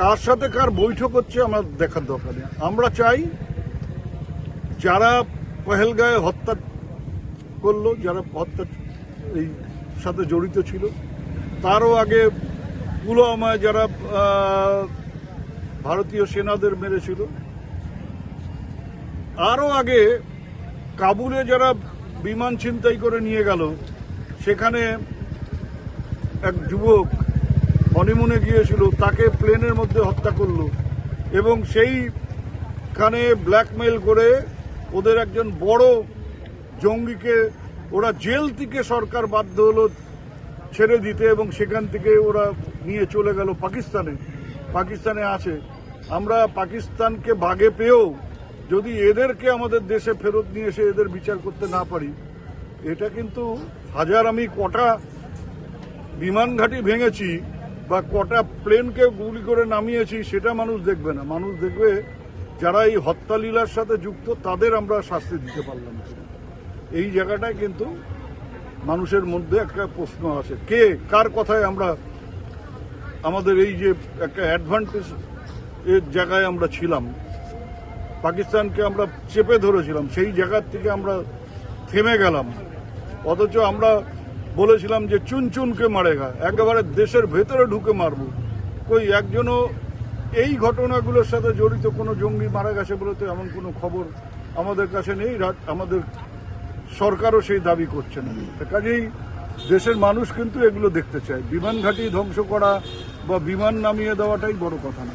কার সাথে কার বৈঠক হচ্ছে আমার দেখার দরকার নেই। আমরা চাই যারা পহেলগাঁয়ে হত্যা করল, যারা হত্যা এই সাথে জড়িত ছিল, তারও আগে পুলওয়ামায় যারা ভারতীয় সেনাদের মেরেছিল, আরও আগে কাবুলে যারা বিমান ছিনতাই করে নিয়ে গেল, সেখানে এক যুবক হনিমুনে গিয়েছিল, তাকে প্লেনের মধ্যে হত্যা করল এবং সেইখানে ব্ল্যাকমেল করে ওদের একজন বড় জঙ্গিকে, ওরা জেল থেকে সরকার বাধ্য হলো ছেড়ে দিতে এবং সেখান থেকে ওরা নিয়ে চলে গেল পাকিস্তানে। পাকিস্তানে আছে আমরা পাকিস্তানকে ভাগে পেয়েও যদি এদেরকে আমাদের দেশে ফেরত নিয়ে এসে এদের বিচার করতে না পারি, এটা কিন্তু হাজার আমি কটা বিমান ঘাঁটি ভেঙেছি বা কটা প্লেনকে গুলি করে নামিয়েছি, সেটা মানুষ দেখবে না। মানুষ দেখবে যারা এই হত্যালীলার সাথে যুক্ত, তাদের আমরা শাস্তি দিতে পারলাম এই জায়গাটায় কিন্তু মানুষের মধ্যে একটা প্রশ্ন আছে কে, কার কথায় আমরা, আমাদের এই যে একটা অ্যাডভান্টেজ এর জায়গায় আমরা ছিলাম, পাকিস্তানকে আমরা চেপে ধরেছিলাম, সেই জায়গার থেকে আমরা থেমে গেলাম। অথচ আমরা বলেছিলাম যে চুন চুনকে মারেগা, একেবারে দেশের ভেতরে ঢুকে মারব। কই একজনও এই ঘটনাগুলোর সাথে জড়িত কোনো জঙ্গি মারা গেছে বলে তো এমন কোনো খবর আমাদের কাছে নেই আমাদের সরকারও সেই দাবি করছে না। কাজেই দেশের মানুষ কিন্তু এগুলো দেখতে চায়। বিমান ঘাঁটি ধ্বংস করা বা বিমান নামিয়ে দেওয়াটাই বড় কথা না।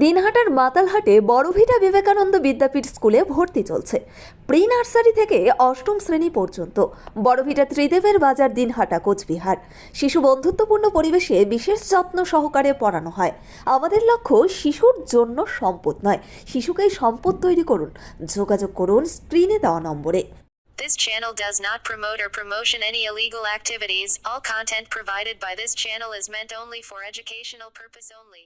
দিনহাটার মাতালহাটে বড়ভিটা বিবেকানন্দ বিদ্যাপীঠ স্কুলে ভর্তি চলছে। প্রি নার্সারি থেকে অষ্টম শ্রেণি পর্যন্ত। বড়ভিটা ত্রিদেবের বাজার দিনহাটা কোচবিহার। শিশু বন্ধুত্বপূর্ণ পরিবেশে বিশেষ যত্ন সহকারে পড়ানো হয়। আমাদের লক্ষ্য শিশুর জন্য সম্পদ নয়। শিশুকেই সম্পদ তৈরি করুন। যোগাযোগ করুন স্ক্রিনে দেওয়া নম্বরে। This channel does not promote or promotion any illegal activities. All content provided by this channel is meant only for educational purpose only.